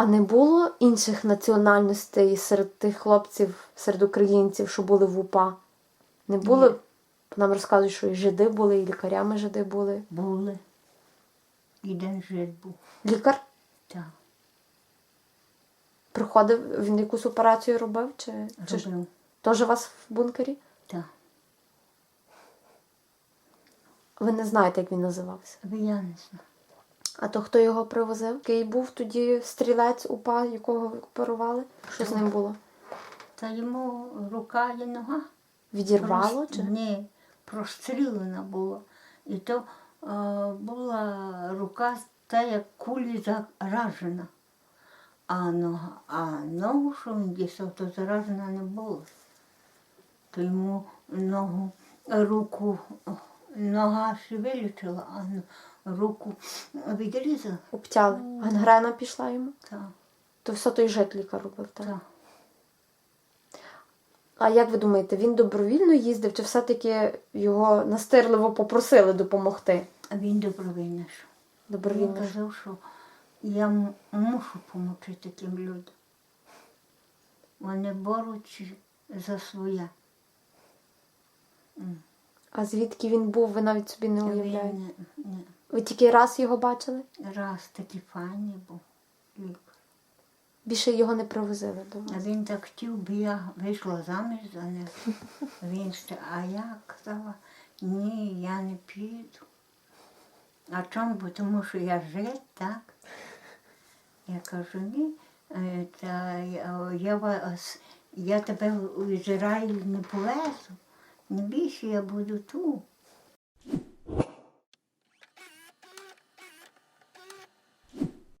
А не було інших національностей серед тих хлопців, серед українців, що були в УПА? Не було? Ні. Нам розказують, що і жиди були, і лікарями жиди були. Були. І один жит був. Лікар Так, приходив, він якусь операцію робив? Чи, чи теж у вас в бункері? Так. Ви не знаєте, як він називався. Я не знаю. А то хто його привозив? Який був тоді стрілець УПА, якого ви? Що з ним було? Та йому рука і нога. Відірвало? Прос- Чи? Ні, прострілена була. І то е, була рука та як кулі заражена. А нога, а ногу, що він дістав, то заражена не було. То йому ногу, руку, нога ще вилічила, а руку відрізала. Обтяли. Гангрена пішла йому? Так, То все той жит лікар робив, так? так. А як ви думаєте, він добровільно їздив, чи все-таки його настирливо попросили допомогти? А він добровільно. Він Добровільно. ж. казав, що я мушу допомогти таким людям. Вони борються за своє. А звідки він був, ви навіть собі не уявляєте? не- не- Ви тільки раз його бачили? раз такий файний був. лікар. Більше його не привозили до А він так хотів, би я вийшла заміж за них. Він ще, а я казала, ні, я не піду. А чому? Бо тому що я жить, так? Я кажу, ні, е, та я, я, вас, я тебе в Ізраїль не повезу. Не більше я буду тут.